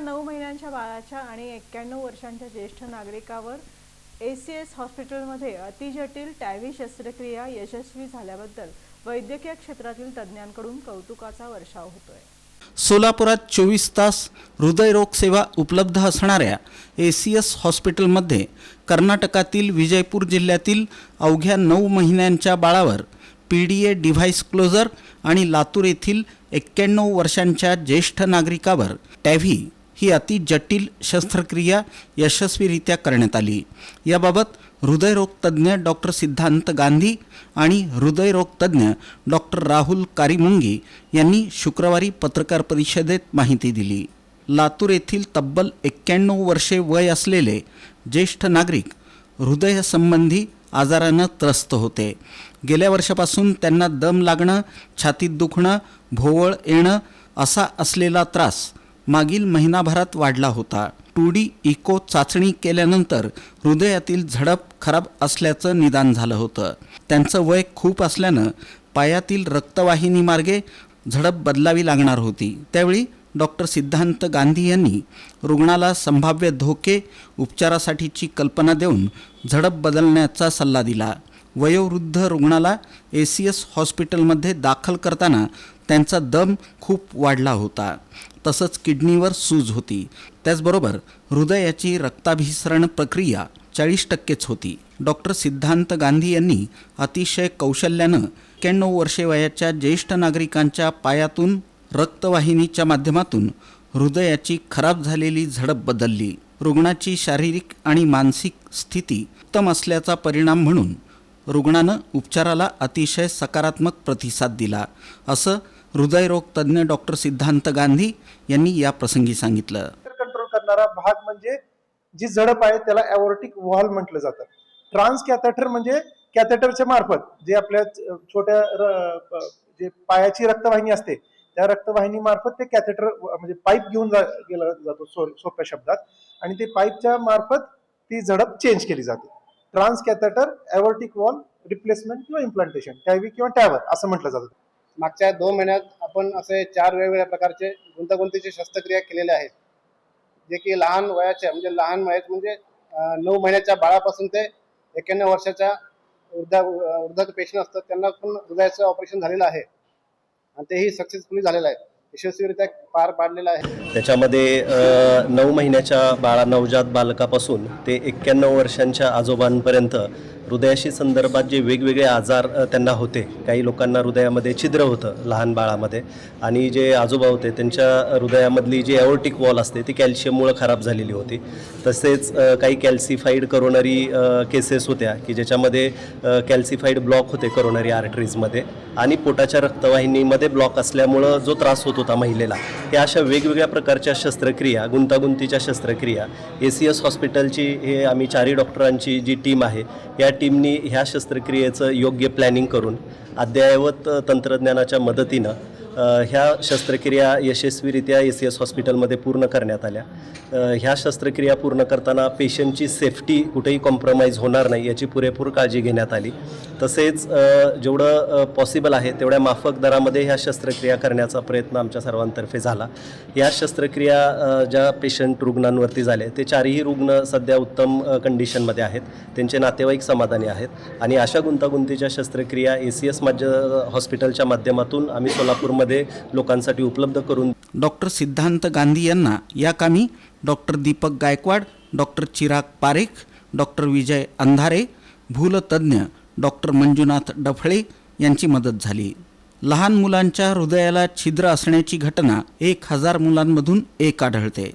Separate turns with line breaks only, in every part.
नऊ महिन्यांच्या बाळाच्या आणि एक्क्याण्णव वर्षांच्या ज्येष्ठ नागरिकावर ए सी एस हॉस्पिटलमध्ये अतिजटिल टॅव्ही शस्त्रक्रिया यशस्वी झाल्याबद्दल वैद्यकीय क्षेत्रातील तज्ज्ञांकडून कौतुकाचा वर्षाव होतोय.
सोलापुरात चोवीस तास हृदयरोग सेवा उपलब्ध असणाऱ्या ए सी एस हॉस्पिटलमध्ये कर्नाटकातील विजयपूर जिल्ह्यातील अवघ्या नऊ महिन्यांच्या बाळावर P D A device closure आणि लातूर येथील एक्क्याण्णव वर्षांच्या ज्येष्ठ नागरिकावर टॅव्ही ही अति जटिल शस्त्रक्रिया यशस्वीरित्या करण्यात आली. याबाबत हृदयरोगतज्ञ डॉक्टर सिद्धांत गांधी आणि हृदयरोगतज्ञ डॉक्टर राहुल कारिमुंगी यांनी शुक्रवारी पत्रकार परिषदेत माहिती दिली. लातूर येथील तब्बल एक्क्याण्णव वर्षे वय असलेले ज्येष्ठ नागरिक हृदयसंबंधी आजारानं त्रस्त होते. गेल्या वर्षापासून त्यांना दम लागणं छातीत दुखणं भोवळ येणं असा असलेला त्रास मागील महिनाभरात वाढला होता. टू डी इको चाचणी केल्यानंतर हृदयातील झडप खराब असल्याचं निदान झालं होतं. त्यांचं वय खूप असल्यानं पायातील रक्तवाहिनी मार्गे झडप बदलावी लागणार होती. त्यावेळी डॉक्टर सिद्धांत गांधी यांनी रुग्णाला संभाव्य धोके उपचारासाठीची कल्पना देऊन झडप बदलण्याचा सल्ला दिला. वयोवृद्ध रुग्णाला ए सी एस हॉस्पिटलमध्ये दाखल करताना त्यांचा दम खूप वाढला होता. तसंच किडनीवर सूज होती. त्याचबरोबर हृदयाची रक्ताभिसरण प्रक्रिया चाळीस टक्केच होती. डॉक्टर सिद्धांत गांधी यांनी अतिशय कौशल्यानं एक्क्याण्णव वर्षे वयाच्या ज्येष्ठ नागरिकांच्या पायातून रक्तवाहिनीच्या माध्यमातून हृदयाची खराब झालेली झडप बदलली. रुग्णाची शारीरिक आणि मानसिक स्थिती उत्तम असल्याचा परिणाम म्हणून रुग्णानं उपचाराला अतिशय सकारात्मक प्रतिसाद दिला असं हृदयरोग तज्ज्ञ डॉक्टर सिद्धांत गांधी यांनी या प्रसंगी सांगितलं.
कंट्रोल करणारा भाग म्हणजे जी झडप आहे त्याला ॲवोर्टिक वॉल म्हटलं जातं. ट्रान्स कॅथेटर म्हणजे कॅथेटरच्या मार्फत जे आपल्या छोट्या र- जे पायाची रक्तवाहिनी असते त्या रक्तवाहिनी मार्फत ते कॅथेटर म्हणजे पाईप घेऊन जा गेला जातो सो- सोप्या शब्दात. आणि ते पाईपच्या मार्फत ती झडप चेंज केली जाते. Trans catheter aortic valve replacement किंवा इम्प्लांटेशन टॅव्ही किंवा टॅवर असं म्हटलं जातं.
मागच्या दोन महिन्यात आपण असे चार वेगवेगळ्या प्रकारचे गुंतागुंतीचे शस्त्रक्रिया केलेल्या आहेत. जे की लहान वयाच्या म्हणजे लहान वयात म्हणजे नऊ महिन्याच्या बाळापासून ते एक्याण्णव वर्षाच्या वृद्धा वृद्ध पेशंट असतात त्यांना पण हृदयाचं ऑपरेशन झालेलं आहे. आणि तेही सक्सेसफुली झालेलं आहे. यशस्वीरित्या पार पाडलेला आहे.
त्याच्यामध्ये नऊ महिन्याच्या बाळा नवजात बालकापासून ते एक्क्याण्णव वर्षांच्या आजोबांपर्यंत हृदयाशी संदर्भात जे वेगवेगळे आजार त्यांना होते. काही लोकांना हृदयामध्ये छिद्र होतं लहान बाळामध्ये आणि जे आजोबा होते त्यांच्या हृदयामधली जी ॲओर्टिक वॉल असते ती कॅल्शियममुळं खराब झालेली होती. तसेच काही कॅल्सिफाईड करोनरी केसेस होत्या की ज्याच्यामध्ये कॅल्सिफाईड ब्लॉक होते करोनरी आर्टरीजमध्ये आणि पोटाच्या रक्तवाहिनीमध्ये ब्लॉक असल्यामुळं जो त्रास होत होता महिलेला. हे अशा वेगवेगळ्या प्रकारच्या शस्त्रक्रिया गुंतागुंतीच्या शस्त्रक्रिया ए सी एस हॉस्पिटलची हे आम्ही चारही डॉक्टरांची जी टीम आहे या टीमनी ह्या शस्त्रक्रियेचं योग्य प्लॅनिंग करून अद्ययावत तंत्रज्ञानाच्या मदतीनं ह्या शस्त्रक्रिया यशस्वीरित्या ए सी एस हॉस्पिटलमध्ये पूर्ण करण्यात आल्या. ह्या शस्त्रक्रिया पूर्ण करताना पेशंटची सेफ्टी कुठेही कॉम्प्रोमाइज होणार नाही याची पुरेपूर काळजी घेण्यात आली. तसेच जेवढं पॉसिबल आहे तेवढ्या माफक दरामध्ये ह्या शस्त्रक्रिया करण्याचा प्रयत्न आमच्या सर्वांतर्फे झाला. या शस्त्रक्रिया ज्या पेशंट रुग्णांवरती झाले ते चारही रुग्ण सध्या उत्तम कंडिशनमध्ये आहेत. त्यांचे नातेवाईक समाधानी आहेत. आणि अशा गुंतागुंतीच्या शस्त्रक्रिया ए सी एस माध्य हॉस्पिटलच्या माध्यमातून आम्ही सोलापूरमध्ये लोकांसाठी उपलब्ध करून
डॉक्टर सिद्धांत गांधी यांना या कामी doctor Deepak Gaikwad doctor Chirag Parekh doctor Vijay Andhare भूलतज्ञ doctor Manjunath Daphale यांची मदत झाली. लहान मुलांच्या हृदयाला छिद्र असण्याची घटना एक हजार मुलांमधून एक आढळते.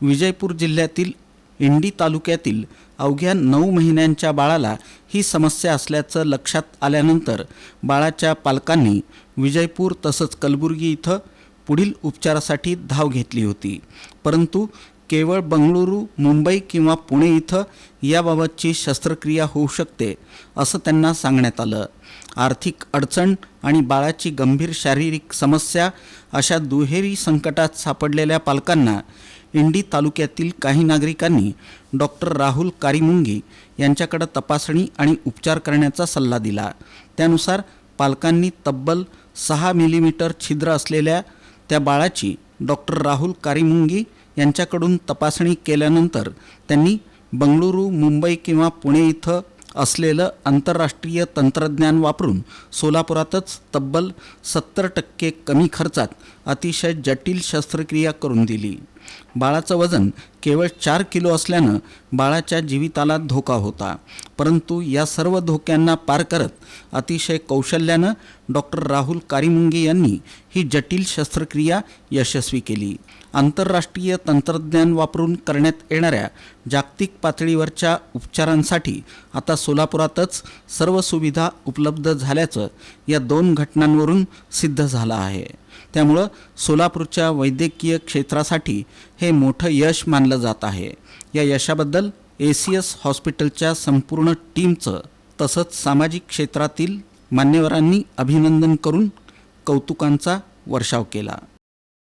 विजयपूर जिल्ह्यातील इंडी तालुक्यातील अवघ्या नऊ महिन्यांच्या बाळाला ही समस्या असल्याचं लक्षात आल्यानंतर बाळाच्या पालकांनी विजयपूर तसंच कलबुर्गी इथं पुढील उपचारासाठी धाव घेतली होती. परंतु केवळ बंगळुरू मुंबई किंवा पुणे इथं याबाबतची शस्त्रक्रिया होऊ शकते असं त्यांना सांगण्यात आलं. आर्थिक अडचण आणि बाळाची गंभीर शारीरिक समस्या अशा दुहेरी संकटात सापडलेल्या पालकांना इंडी तालुक्यातील काही नागरिकांनी डॉक्टर राहुल कारिमुंगी यांच्याकडे तपासणी आणि उपचार करण्याचा सल्ला दिला. त्यानुसार पालकांनी तब्बल सहा मिलीमीटर छिद्र असलेल्या त्या बाळाची डॉक्टर राहुल कारिमुंगी यांच्याकडून तपासणी केल्यानंतर त्यांनी बंगळुरू मुंबई किंवा पुणे इथं असलेलं आंतरराष्ट्रीय तंत्रज्ञान वापरून सोलापुरातच तब्बल सत्तर टक्के कमी खर्चात अतिशय जटिल शस्त्रक्रिया करून दिली. बाळाचं वजन केवळ चार किलो असल्यानं बाळाच्या जीविताला धोका होता. परंतु या सर्व धोक्यांना पार करत अतिशय कौशल्यानं डॉक्टर राहुल कारिमुंगे यांनी ही जटिल शस्त्रक्रिया यशस्वी केली. आंतरराष्ट्रीय तंत्रज्ञान वापरून करण्यात येणाऱ्या जागतिक पातळीवरच्या उपचारांसाठी आता सोलापुरातच सर्व सुविधा उपलब्ध झाल्याचं या दोन घटनांवरून सिद्ध झालं आहे. त्यामुळं सोलापूरच्या वैद्यकीय क्षेत्रासाठी हे मोठं यश मानलं जात आहे. या यशाबद्दल ए सी एस हॉस्पिटलच्या संपूर्ण टीमचं तसंच सामाजिक क्षेत्रातील मान्यवरांनी अभिनंदन करून कौतुकांचा वर्षाव केला.